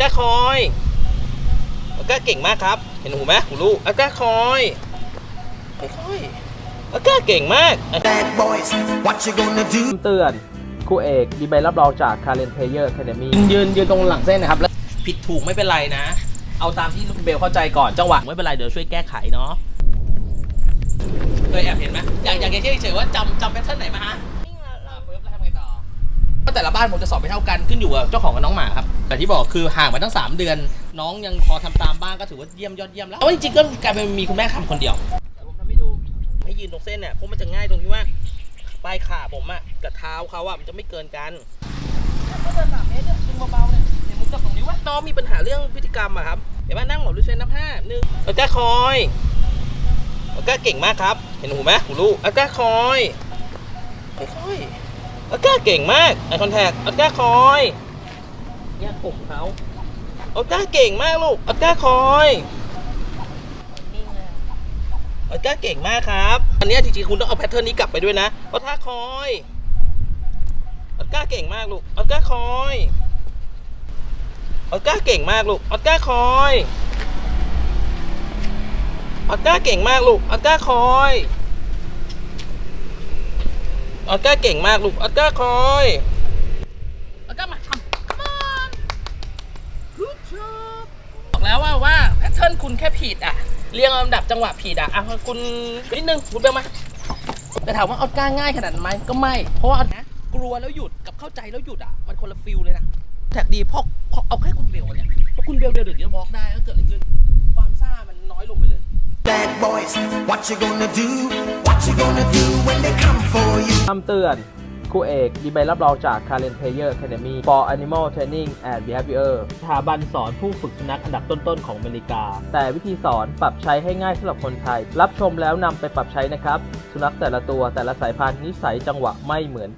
ก้าคอยออก้าเก่งมากครับ เห็นหูไหมหูลูกออก้าคอยค่อยๆออก้าเก่งมาก Bad boys, what you gonna do? คำเตือนครูเอกมีใบรับรองจาก Karen Player Academy ยืนยืนยืนตรงหลังเส้นนะครับแล้วผิดถูกไม่เป็นไรนะ เอาตามที่ลูกเบลเข้าใจก่อนจังหวะไม่เป็นไรเดี๋ยวช่วยแก้ไขเนาะเคยแอบเห็นไหมอยากอยากจะเฉยๆว่าจำจำแพทเทิร์นไหนมาฮะอ่าปุ๊บแล้วทำไงต่อก็ แต่ละบ้านผมจะสอบไม่เท่ากันขึ้นอยู่กับเจ้าของกับน้องหมาครับ แต่ที่บอกคือห่างมาตั้ง 3 เดือน น้องยังพอทำตามบ้างก็ถือว่าเยี่ยมยอดเยี่ยมแล้วแต่ว่าจริงๆก็กลายเป็นมีคุณแม่ทำคนเดียวแต่ผมทำให้ดูให้ยืนตรงเส้นเนี่ยเพราะมันจะง่ายตรงที่ว่าปลายขาผมอะกับเท้าเขาอะมันจะไม่เกินกันก็เดินสามเมตรเนี่ยดึงเบาๆเนี่ยเดี๋ยวมุกจับตรงนี้วะน้องมีปัญหาเรื่องพฤติกรรมอะครับเดี๋ยวมานั่งหมอบลูกเซนนับห้าหนึ่งออก้าคอยออก้าเก่งมากครับ เห็นหูไหมหูลูกออก้าคอยค่อยๆ ออก้าเก่งมากไอคอนแทคออก้าคอยแยกผมเขาออก้าเก่งมากลูกออก้าคอยออก้าเก่งมากครับอันนี้จริงๆคุณต้องเอาแพทเทิร์นนี้กลับไปด้วยนะออก้าคอยออสกาเก่งมากลูกออสกาคอยออสก้าเก่งมากลูกออสก้าคอยออสก้าเก่งมากลูกออสก้าคอย ออสการ์เก่งมากลูกออสการ์คอยออสการ์มาทำ come on good job บอกแล้วว่าว่าแพทเทิร์นคุณแค่ผิดอะ เรียงลำดับจังหวะผิดอะอะคุณนิดนึงคุณเบลมาแต่ถามว่าออสการ์ง่ายขนาดนั้นไหมก็ไม่ เพราะว่านะกลัวแล้วหยุดกับเข้าใจแล้วหยุดอะ มันคนละฟิลเลยนะแท็กดีเพราะเพราะเอาแค่คุณเบลเนี่ยเพราะคุณเบลเดินเดี๋ยวจะบอกได้แล้วเกิดอะไรขึ้นความซ่ามันน้อยลงไปเลย Bad boys, what you gonna do? You gonna do when they come for you? คำเตือน คู่เอกมีใบรับรองจาก Karen Player Academy for Animal Training and Behavior สถาบันสอนผู้ฝึกสุนัขอันดับต้น ๆ ของอเมริกา แต่วิธีสอนปรับใช้ให้ง่ายสำหรับคนไทย รับชมแล้วนำไปปรับใช้นะครับ สุนัขแต่ละตัวแต่ละสายพันธุ์นิสัยจังหวะไม่เหมือนกัน